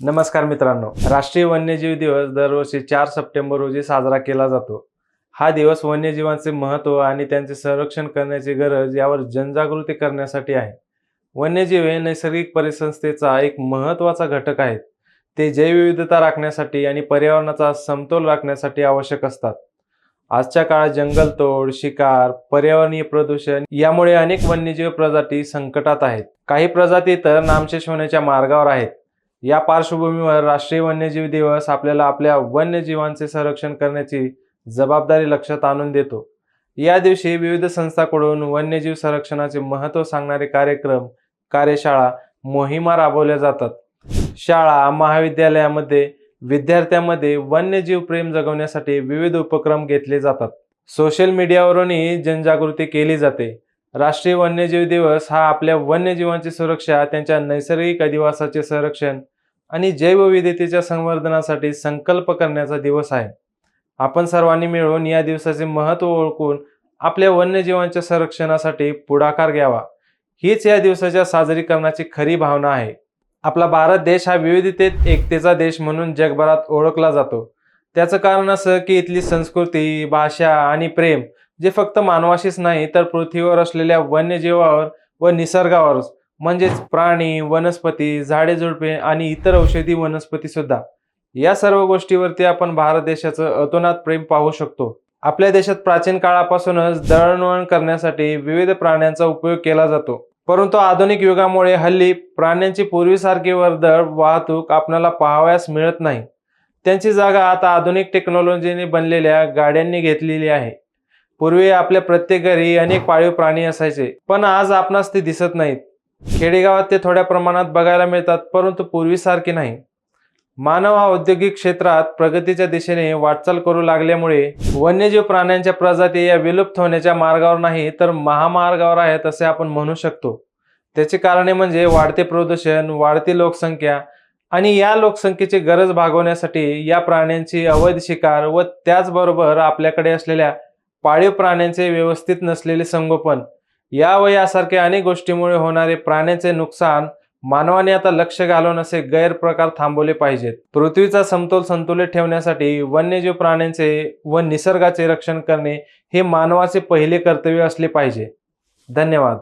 नमस्कार मित्रांनो राष्ट्रीय वन्यजीव दिवस दरवर्षी चार सप्टेंबर रोजी साजरा केला जातो. हा दिवस वन्यजीवांचे महत्त्व आणि त्यांचे संरक्षण करण्याची गरज यावर जनजागृती करण्यासाठी आहे. वन्यजीव हे नैसर्गिक परिसंस्थेचा एक महत्त्वाचा घटक आहेत. ते जैवविविधता राखण्यासाठी आणि पर्यावरणाचा समतोल राखण्यासाठी आवश्यक असतात. आजच्या काळात जंगलतोड शिकार पर्यावरणीय प्रदूषण यामुळे अनेक वन्यजीव प्रजाती संकटात आहेत. काही प्रजाती तर नामशेष होण्याच्या मार्गावर आहेत. या पार्श्वभूमीवर राष्ट्रीय वन्यजीव दिवस आपल्याला आपल्या वन्यजीवांचे संरक्षण करण्याची जबाबदारी लक्षात आणून देतो. या दिवशी विविध संस्थांकडून वन्यजीव संरक्षणाचे महत्त्व सांगणारे कार्यक्रम कार्यशाळा मोहिमा राबवल्या जातात. शाळा महाविद्यालयामध्ये विद्यार्थ्यांमध्ये वन्यजीव प्रेम जगवण्यासाठी विविध उपक्रम घेतले जातात. सोशल मीडियावरूनही जनजागृती केली जाते. राष्ट्रीय वन्यजीव दिवस हा आपल्या वन्यजीवांची सुरक्षा त्यांच्या नैसर्गिक अधिवासाचे संरक्षण आणि जैवविविधतेच्या संवर्धनासाठी संकल्प करण्याचा दिवस आहे. आपण सर्वांनी मिळून या दिवसाचे महत्त्व ओळखून आपल्या वन्यजीवांच्या संरक्षणासाठी पुढाकार घ्यावा. हीच या दिवसाच्या साजरीकरणाची खरी भावना आहे. आपला भारत देश हा विविधतेत एकतेचा देश म्हणून जगभरात ओळखला जातो. त्याचं कारण असं की इथली संस्कृती भाषा आणि प्रेम जे फक्त मानवाशीच नाही तर पृथ्वीवर असलेल्या वन्यजीवावर व निसर्गावर म्हणजेच प्राणी वनस्पती झाडे झुडपे आणि इतर औषधी वनस्पती सुद्धा. या सर्व गोष्टीवरती आपण भारत देशाचं अतोनात प्रेम पाहू शकतो. आपल्या देशात प्राचीन काळापासूनच दळणवळण करण्यासाठी विविध प्राण्यांचा उपयोग केला जातो. परंतु आधुनिक युगामुळे हल्ली प्राण्यांची पूर्वीसारखी वर्दळ वाहतूक आपल्याला पाहावयास मिळत नाही. त्यांची जागा आता आधुनिक टेक्नॉलॉजीने बनलेल्या गाड्यांनी घेतलेली आहे. पूर्वी आपल्या प्रत्येक घरी अनेक पाळीव प्राणी असायचे पण आज आपणास ते दिसत नाहीत. खेडेगावात ते थोड्या प्रमाणात बघायला मिळतात परंतु पूर्वीसारखे नाही. मानव हा औद्योगिक क्षेत्रात प्रगतीच्या दिशेने वाटचाल करू लागल्यामुळे वन्यजीव प्राण्यांच्या प्रजाती या विलुप्त होण्याच्या मार्गावर नाही तर महामार्गावर आहेत असे आपण म्हणू शकतो. त्याची कारणे म्हणजे वाढते प्रदूषण वाढती लोकसंख्या आणि या लोकसंख्येची गरज भागवण्यासाठी या प्राण्यांची अवैध शिकार व त्याचबरोबर आपल्याकडे असलेल्या पाळीव प्राण्यांचे व्यवस्थित नसलेले संगोपन या व यासारख्या अनेक गोष्टीमुळे होणारे प्राण्यांचे नुकसान मानवाने आता लक्ष घालून असे गैरप्रकार थांबवले पाहिजेत. पृथ्वीचा समतोल संतुलित ठेवण्यासाठी वन्यजीव प्राण्यांचे व निसर्गाचे रक्षण करणे हे मानवाचे पहिले कर्तव्य असले पाहिजे. धन्यवाद.